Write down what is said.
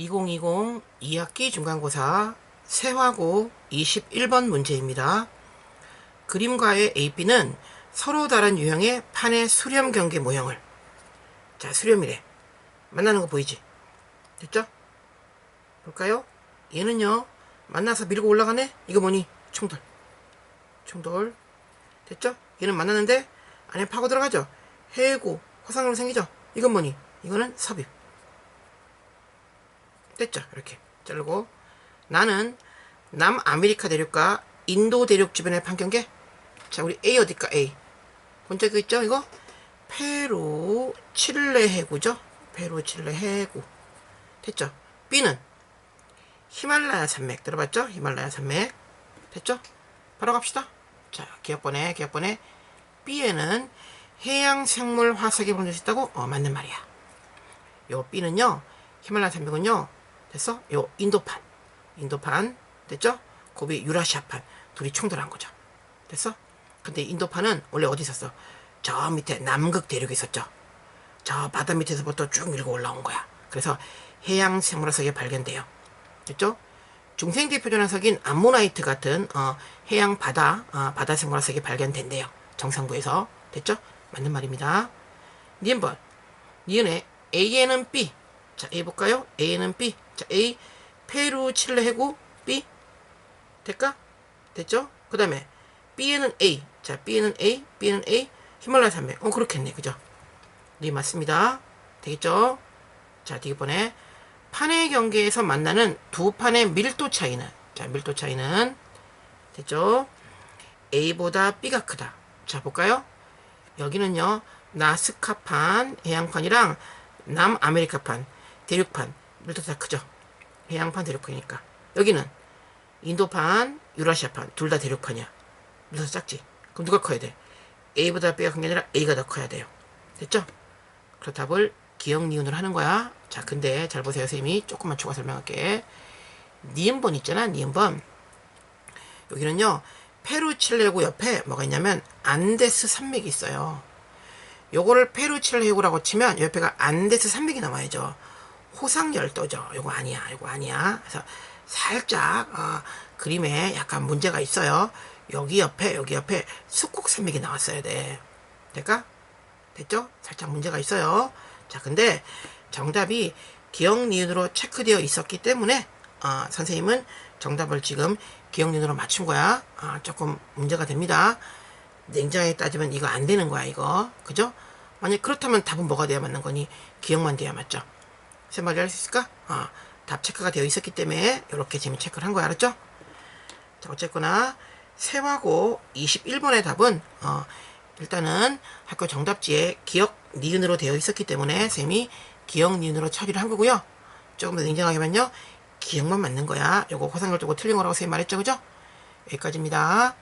2020 2학기 중간고사 세화고 21번 문제입니다. 그림과의 AB는 서로 다른 유형의 판의 수렴 경계 모형을 자 수렴이래 만나는 거 보이지? 됐죠? 볼까요? 얘는요 만나서 밀고 올라가네? 이거 뭐니? 충돌 충돌 됐죠? 얘는 만나는데 안에 파고 들어가죠? 해고 화상으로 생기죠? 이건 뭐니? 이거는 섭입 됐죠? 이렇게 자르고 나는 남아메리카 대륙과 인도 대륙 주변의 판경계. 자 우리 A 어딜까? A. 본 적 있죠? 이거? 페루 칠레 해구죠? 페루 칠레 해구. 됐죠? B는 히말라야 산맥. 들어봤죠? 히말라야 산맥. 됐죠? 바로 갑시다. 자 기억번에 기억번에 B에는 해양 생물 화석이 본적 있다고? 어 맞는 말이야. 요 B는요 히말라야 산맥은요 됐어? 요 인도판. 인도판. 됐죠? 고비 유라시아판. 둘이 충돌한 거죠. 됐어? 근데 인도판은 원래 어디 있었어? 저 밑에 남극 대륙에 있었죠. 저 바다 밑에서부터 쭉 밀고 올라온 거야. 그래서 해양 생물화석이 발견돼요. 됐죠? 중생 대표적 화석인 암모나이트 같은 어, 해양 바다 어, 바다 생물화석이 발견된대요. 정상부에서. 됐죠? 맞는 말입니다. 니은 번 니은의 A에는 B. 자 A 볼까요? A에는 B 자 A 페루 칠레 해구 B 될까? 됐죠? 그 다음에 B에는 A. 자 B에는 A B에는 A 히말라야 산맥. 어 그렇겠네. 그죠? 네 맞습니다. 되겠죠? 자 뒤번에 판의 경계에서 만나는 두 판의 밀도 차이는 자 밀도 차이는 됐죠? A보다 B가 크다. 자 볼까요? 여기는요 나스카판 해양판이랑 남아메리카판 대륙판 밀도 다 크죠. 해양판 대륙판이니까. 여기는 인도판 유라시아판 둘 다 대륙판이야. 밀도 작지? 그럼 누가 커야 돼? A보다 B가 큰 게 아니라 A가 더 커야 돼요. 됐죠? 그래서 답을 기억 니은으로 하는 거야. 자 근데 잘 보세요 선생님이. 조금만 추가 설명할게. 니은번 있잖아 니은번. 여기는요 페루 칠레고 옆에 뭐가 있냐면 안데스 산맥이 있어요. 요거를 페루 칠레고라고 치면 옆에가 안데스 산맥이 나와야죠 호상열도죠 요거 아니야 요거 아니야 그래서 살짝 어, 그림에 약간 문제가 있어요 여기 옆에 여기 옆에 숙곡산맥이 나왔어야 돼 될까? 됐죠? 살짝 문제가 있어요 자 근데 정답이 기억 니은으로 체크되어 있었기 때문에 어, 선생님은 정답을 지금 기억 니은으로 맞춘 거야 아, 조금 문제가 됩니다 냉정하게 따지면 이거 안 되는 거야 이거 그죠? 만약 그렇다면 답은 뭐가 돼야 맞는 거니? 기억만 돼야 맞죠? 세 말이 할수 있을까? 어, 답 체크가 되어 있었기 때문에 이렇게 재미 체크를 한 거야 알았죠? 자 어쨌거나 세화고 21번의 답은 어, 일단은 학교 정답지에 기억 니은으로 되어 있었기 때문에 쌤이 기억 니은으로 처리를 한 거고요. 조금 더 냉정하게만요. 기억만 맞는 거야. 요거 화상을 두고 틀린 거라고 쌤이 말했죠. 그죠? 여기까지입니다.